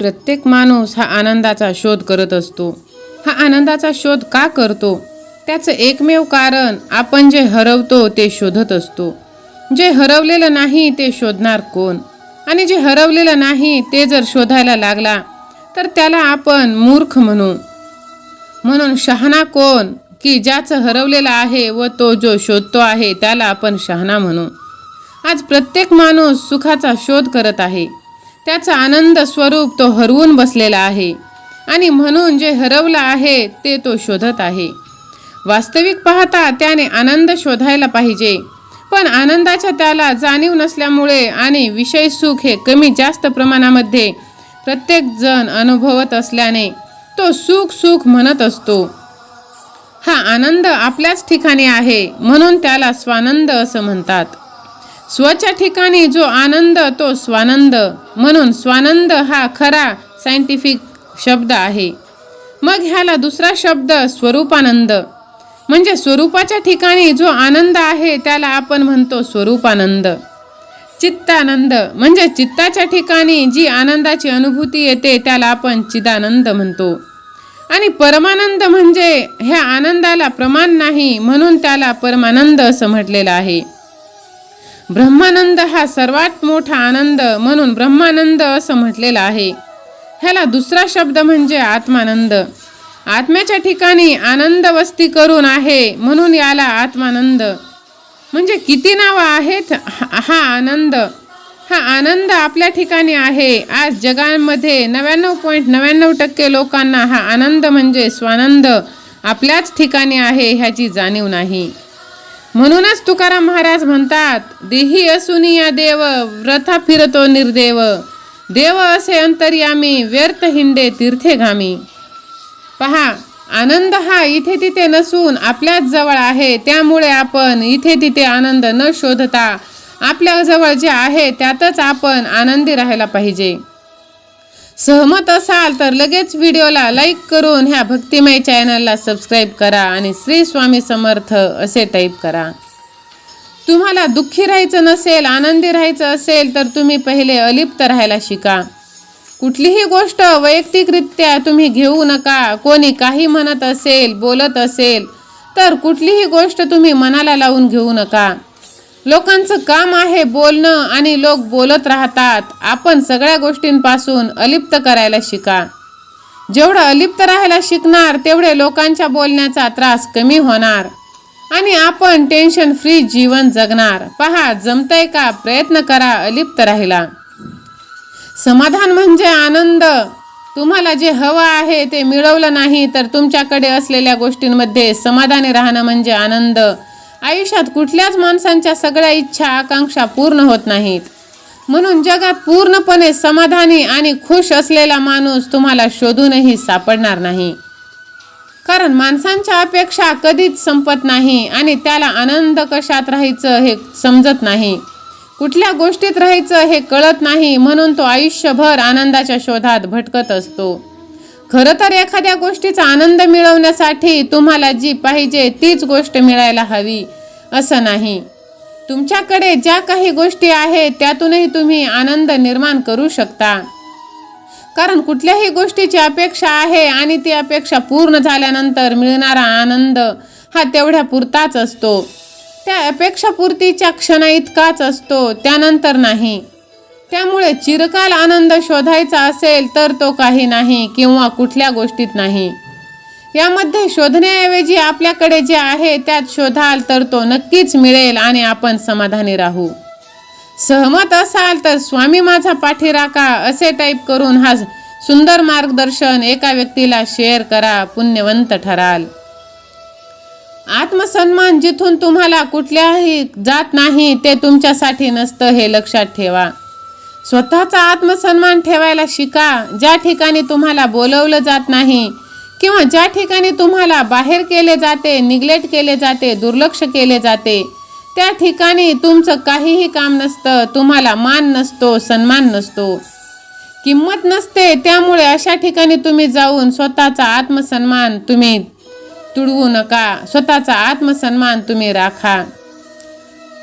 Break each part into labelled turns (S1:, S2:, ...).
S1: प्रत्येक माणूस हा आनंदाचा शोध करत असतो. हा आनंदाचा शोध का करतो? त्याचं एकमेव कारण आपण जे हरवतो ते शोधत असतो. जे हरवलेलं नाही ते शोधणार कोण? आणि जे हरवलेलं नाही ते जर शोधायला लागला तर त्याला आपण मूर्ख म्हणू. म्हणून शहाणा कोण की ज्याचं हरवलेलं आहे व तो जो शोधतो आहे त्याला आपण शहाणा म्हणू. आज प्रत्येक माणूस सुखाचा शोध करत आहे. त्याचा आनंद स्वरूप तो हरवून बसलेला आहे. आणि म्हणून जे हरवलं आहे ते तो शोधत आहे. वास्तविक पाहता त्याने आनंद शोधायला पाहिजे. पण आनंदाच्या त्याला जाणीव नसल्यामुळे आणि विषय सुख हे कमी जास्त प्रमाणामध्ये प्रत्येक जण अनुभवत असल्याने तो सुख सुख म्हणत असतो. हा आनंद आपल्याच ठिकाणी आहे म्हणून त्याला स्वानंद असं म्हणतात. स्वच्या ठिकाणी जो आनंद तो स्वानंद. म्हणून स्वानंद हा खरा सायंटिफिक शब्द आहे. मग ह्याला दुसरा शब्द स्वरूपानंद. म्हणजे स्वरूपाच्या ठिकाणी जो आनंद आहे त्याला आपण म्हणतो स्वरूपानंद. चित्तानंद. म्हणजे चित्ताच्या ठिकाणी जी आनंदाची अनुभूती येते त्याला आपण चिदानंद म्हणतो. आणि परमानंद म्हणजे ह्या आनंदाला प्रमाण नाही म्हणून त्याला परमानंद असं म्हटलेलं आहे. ब्रह्मानंद हा सर्वात मोठा आनंद म्हणून ब्रह्मानंद असं म्हटलेलं आहे. ह्याला दुसरा शब्द म्हणजे आत्मानंद. आत्म्याच्या ठिकाणी आनंद वस्ती करून आहे म्हणून याला आत्मानंद. म्हणजे किती नावं आहेत? हा हा आनंद. हा आनंद आपल्या ठिकाणी आहे. आज जगामध्ये नव्याण्णव पॉईंट नव्याण्णव टक्के लोकांना हा आनंद म्हणजे स्वानंद आपल्याच ठिकाणी आहे ह्याची जाणीव नाही. म्हणूनच तुकाराम महाराज म्हणतात देही असुनी या देव व्रथा फिरतो निर्देव. देव असे अंतर्यामी व्यर्थ हिंडे तीर्थेगामी पहा आनंद हा इथे तिथे नसून आपल्याच जवळ आहे त्यामुळे आपण इथे तिथे आनंद न शोधता आपल्या जवळ जे आहे त्यातच आपण आनंदी राहायला पाहिजे. सहमत असाल तर लगेच व्हिडिओला लाईक करून ह्या भक्तिमय चॅनलला सबस्क्राईब करा आणि श्री स्वामी समर्थ असे टाईप करा. तुम्हाला दुःखी राहायचं नसेल आनंदी राहायचं असेल तर तुम्ही पहिले अलिप्त राहायला शिका. कुठलीही गोष्ट वैयक्तिकरित्या तुम्ही घेऊ नका. कोणी काही म्हणत असेल बोलत असेल तर कुठलीही गोष्ट तुम्ही मनाला लावून घेऊ नका. लोकांचं काम आहे बोलणं आणि लोक बोलत राहतात. आपण सगळ्या गोष्टींपासून अलिप्त करायला शिका. जेवढं अलिप्त राहायला शिकणार तेवढे लोकांच्या बोलण्याचा त्रास कमी होणार. आणि आपण टेन्शन फ्री जीवन जगणार. पहा जमतंय का? प्रयत्न करा अलिप्त राहिला समाधान म्हणजे आनंद. तुम्हाला जे हवं आहे ते मिळवलं नाही तर तुमच्याकडे असलेल्या गोष्टींमध्ये समाधानी राहणं म्हणजे आनंद. आयुष्यात कुठल्याच माणसांच्या सगळ्या इच्छा आकांक्षा पूर्ण होत नाहीत. म्हणून जगात पूर्णपणे समाधानी आणि खुश असलेला माणूस तुम्हाला शोधूनही सापडणार नाही. कारण माणसांच्या अपेक्षा कधीच संपत नाही आणि त्याला आनंद कशात राहायचं हे समजत नाही. कुठल्या गोष्टीत राहायचं हे कळत नाही म्हणून तो आयुष्यभर आनंदाच्या शोधात भटकत असतो. खरं तर एखाद्या गोष्टीचा आनंद मिळवण्यासाठी तुम्हाला जी पाहिजे तीच गोष्ट मिळायला हवी असं नाही. तुमच्याकडे ज्या काही गोष्टी आहेत त्यातूनही तुम्ही आनंद निर्माण करू शकता. कारण कुठल्याही गोष्टीची अपेक्षा आहे आणि ती अपेक्षा पूर्ण झाल्यानंतर मिळणारा आनंद हा तेवढ्या पुरताच असतो. त्या अपेक्षापूर्तीच्या क्षणा इतकाच असतो त्यानंतर नाही. त्यामुळे चिरकाल आनंद शोधायचा असेल तर तो काही नाही किंवा कुठल्या गोष्टीत नाही. यामध्ये शोधण्याऐवजी आपल्याकडे जे आहे त्यात शोधाल तर तो नक्कीच मिळेल आणि आपण समाधानी राहू. सहमत असाल तर स्वामी माझा पाठी राखा असे टाईप करून हा सुंदर मार्गदर्शन एका व्यक्तीला शेअर करा पुण्यवंत ठराल. आत्मसन्मान जिथून तुम्हाला कुठल्याही जात नाही ते तुमच्यासाठी नसतं हे लक्षात ठेवा. स्वतःचा आत्मसन्मान ठेवायला शिका. ज्या ठिकाणी तुम्हाला बोलवलं जात नाही किंवा ज्या ठिकाणी तुम्हाला बाहेर केले जाते निग्लेक्ट केले जाते दुर्लक्ष केले जाते त्या ठिकाणी तुमचं काहीही काम नसतं तुम्हाला मान नसतो सन्मान नसतो. किंमत नसते त्यामुळे अशा ठिकाणी तुम्ही जाऊन स्वतःचा आत्मसन्मान तुम्ही तुडवू नका. स्वतःचा आत्मसन्मान तुम्ही राखा.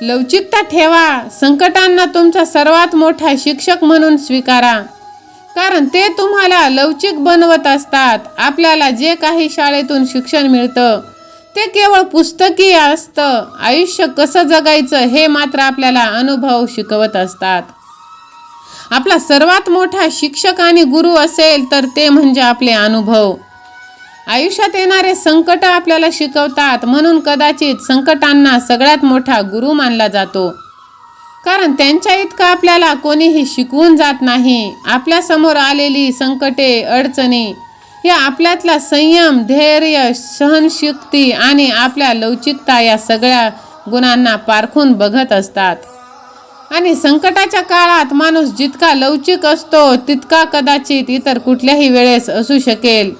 S1: लवचिकता ठेवा. संकटांना तुमचा सर्वात मोठा शिक्षक म्हणून स्वीकारा. कारण ते तुम्हाला लवचिक बनवत असतात. आपल्याला जे काही शाळेतून शिक्षण मिळतं ते केवळ पुस्तकी असतं. आयुष्य कसं जगायचं हे मात्र आपल्याला अनुभव शिकवत असतात. आपला सर्वात मोठा शिक्षक आणि गुरु असेल तर ते म्हणजे आपले अनुभव. आयुष्यात येणारे संकट आपल्याला शिकवतात. म्हणून कदाचित संकटांना सगळ्यात मोठा गुरु मानला जातो. कारण त्यांच्या इतकं आपल्याला कोणीही शिकवून जात नाही. आपल्यासमोर आलेली संकटे अडचणी या आपल्यातला संयम धैर्य सहनशक्ती आणि आपल्या लवचिकता या सगळ्या गुणांना पारखून बघत असतात. आणि संकटाच्या काळात माणूस जितका लवचिक असतो तितका कदाचित इतर कुठल्याही वेळेस असू शकेल.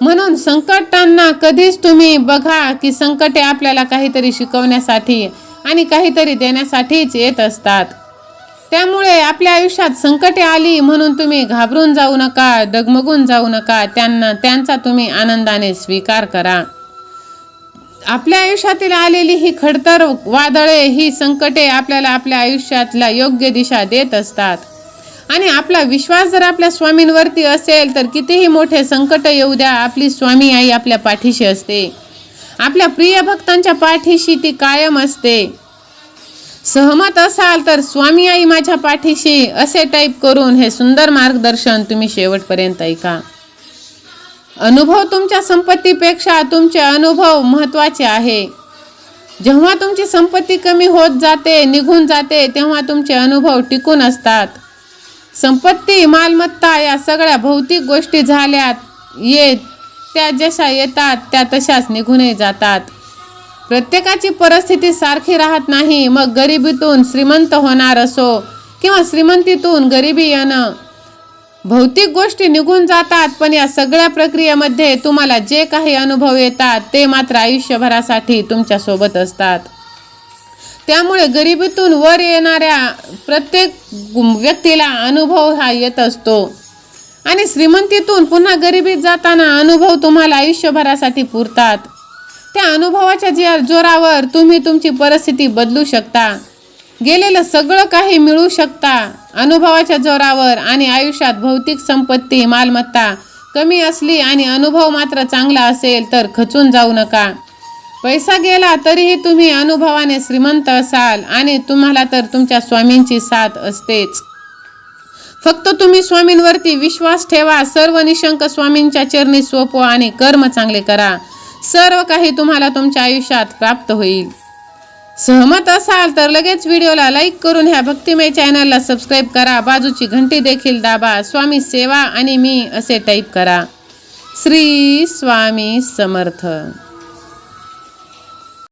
S1: म्हणून संकटांना कधीच तुम्ही बघा की संकटे आपल्याला काहीतरी शिकवण्यासाठी आणि काहीतरी देण्यासाठीच येत असतात. त्यामुळे आपल्या आयुष्यात संकटे आली म्हणून तुम्ही घाबरून जाऊ नका डगमगून जाऊ नका त्यांना त्यांचा तुम्ही आनंदाने स्वीकार करा. आपल्या आयुष्यातील आलेली ही खडतर वादळे ही संकटे आपल्याला आपल्या आयुष्यातला योग्य दिशा देत असतात. आणि आपला विश्वास जर आपल्या स्वामींवरती असेल तर कितीही मोठे संकट येऊ द्या आपली स्वामी आई आपल्या पाठीशी असते. आपल्या प्रिय भक्तांच्या पाठीशी ती कायम असते. सहमत असाल तर स्वामी आई माझ्या पाठीशी असे टाईप करून हे सुंदर मार्गदर्शन तुम्ही शेवटपर्यंत ऐका. अनुभव तुमच्या संपत्तीपेक्षा तुमचे अनुभव महत्त्वाचे आहे. जेव्हा तुमची संपत्ती कमी होत जाते निघून जाते तेव्हा तुमचे अनुभव टिकून असतात. संपत्ती मालमत्ता या सगळ्या भौतिक गोष्टी झाल्या येत त्या जशा येतात त्या तशाच निघूनही जातात. प्रत्येकाची परिस्थिती सारखी राहत नाही. मग गरिबीतून श्रीमंत होणार असो किंवा श्रीमंतीतून गरिबी येणं. भौतिक गोष्टी निघून जातात पण या सगळ्या प्रक्रियेमध्ये तुम्हाला जे काही अनुभव येतात ते मात्र आयुष्यभरासाठी तुमच्यासोबत असतात. त्यामुळे गरिबीतून वर येणाऱ्या प्रत्येक व्यक्तीला अनुभव हा येत असतो. आणि श्रीमंतीतून पुन्हा गरिबीत जाताना अनुभव तुम्हाला आयुष्यभरासाठी पुरतात. त्या अनुभवाच्या ज्या जोरावर तुम्ही तुमची परिस्थिती बदलू शकता. गेलेलं सगळं काही मिळू शकता. अनुभवाच्या जोरावर आणि आयुष्यात भौतिक संपत्ती मालमत्ता कमी असली आणि अनुभव मात्र चांगला असेल तर खचून जाऊ नका. पैसा गेला तरीही तुम्ही अनुभवाने श्रीमंत असाल आणि तुम्हाला तर तुमच्या स्वामींची साथ असतेच. फक्त तुम्ही स्वामींवरती विश्वास ठेवा सर्व निशंक स्वामींच्या चरणी सोपवा आणि कर्म चांगले करा. सर्व काही तुम्हाला तुमच्या आयुष्यात प्राप्त होईल. सहमत असाल तर लगेच व्हिडिओला लाईक करून ह्या भक्तिमय चॅनलला सबस्क्राईब करा. बाजूची घंटी देखील दाबा. स्वामी सेवा आणि मी असे टाईप करा. श्री स्वामी समर्थ.